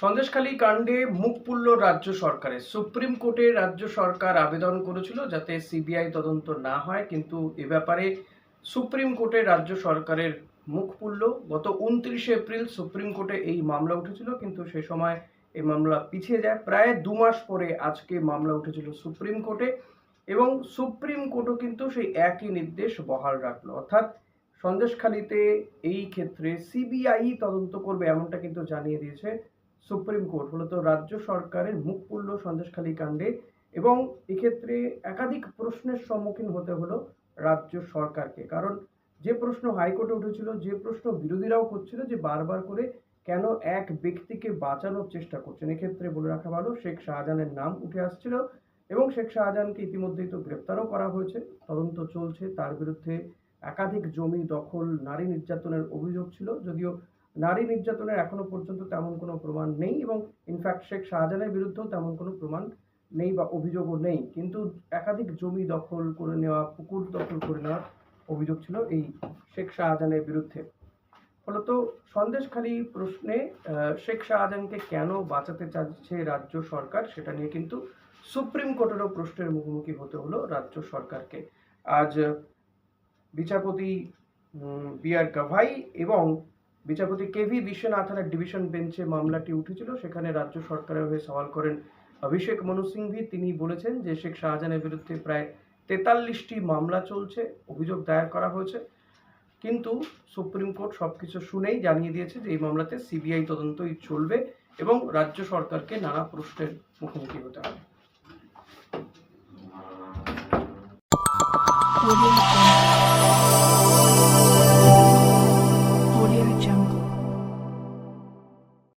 সন্দেশখালী কাণ্ডে মুখ পুরল রাজ্য সরকারের। সুপ্রিম কোর্টে রাজ্য সরকার আবেদন করেছিল যাতে সিবিআই তদন্ত না হয়, কিন্তু এ ব্যাপারে সুপ্রিম কোর্টে রাজ্য সরকারের মুখ পুরল গত উনত্রিশে এপ্রিল সুপ্রিম কোর্টে এই মামলা উঠেছিল, কিন্তু সে সময় এই মামলা পিছিয়ে যায়। প্রায় দু মাস পরে আজকে মামলা উঠেছিল সুপ্রিম কোর্টে এবং সুপ্রিম কোর্টও কিন্তু সেই একই নির্দেশ বহাল রাখল। অর্থাৎ সন্দেশখালীতে এই ক্ষেত্রে সিবিআই তদন্ত করবে এমনটা কিন্তু জানিয়ে দিয়েছে সুপ্রিম কোর্ট, মূলত রাজ্য সরকারের মুখ পুরল সন্দেশখালী কাণ্ডে এবং এক্ষেত্রে একাধিক প্রশ্নের সম্মুখীন হতে হলো রাজ্য সরকারকে। কারণ যে প্রশ্ন হাইকোর্টে উঠেছিল, যে প্রশ্ন বিরোধীরাও করছিল যে বারবার করে কেন এক ব্যক্তিকে বাঁচানোর চেষ্টা করছেন, এক্ষেত্রে বলে রাখা ভালো, শেখ শাহজাহানের নাম উঠে আসছিল এবং শেখ শাহজাহানকে ইতিমধ্যেই তো গ্রেপ্তারও করা হয়েছে। তদন্ত চলছে, তার বিরুদ্ধে একাধিক জমি দখল, নারী নির্যাতনের অভিযোগ ছিল, যদিও নারী নির্যাতনের এখনও পর্যন্ত তেমন কোনো প্রমাণ নেই এবং ইনফ্যাক্ট শেখ শাহজাহানের বিরুদ্ধেও তেমন কোনো প্রমাণ নেই বা অভিযোগও নেই। কিন্তু একাধিক জমি দখল করে নেওয়া, পুকুর দখল করে নেওয়ার অভিযোগ ছিল এই শেখ শাহজাহানের বিরুদ্ধে। ফলত সন্দেশখালী প্রশ্নে শেখ শাহজাহানকে কেন বাঁচাতে চাচ্ছে রাজ্য সরকার সেটা নিয়ে কিন্তু সুপ্রিম কোর্টেরও প্রশ্নের মুখোমুখি হতে হলো রাজ্য সরকারকে। আজ বিচারপতি বি আর গাভাই এবং বিচারপতি কে কেভি বিশ্বনাথনের ডিভিশন বেঞ্চে মামলাটি উঠেছিল, সেখানে রাজ্য সরকারের হয়ে সওয়াল করেন অভিষেক মনু সিংভি। তিনি বলেছেন যে শেখ শাহজাহানের বিরুদ্ধে প্রায় তেতাল্লিশটি মামলা চলছে, অভিযোগ দায়ের করা হয়েছে। কিন্তু সুপ্রিম কোর্ট সবকিছু শুনেই জানিয়ে দিয়েছে যে এই মামলাতে সিবিআই তদন্তই চলবে এবং রাজ্য সরকারকে নানা প্রশ্নের মুখোমুখি হতে হবে।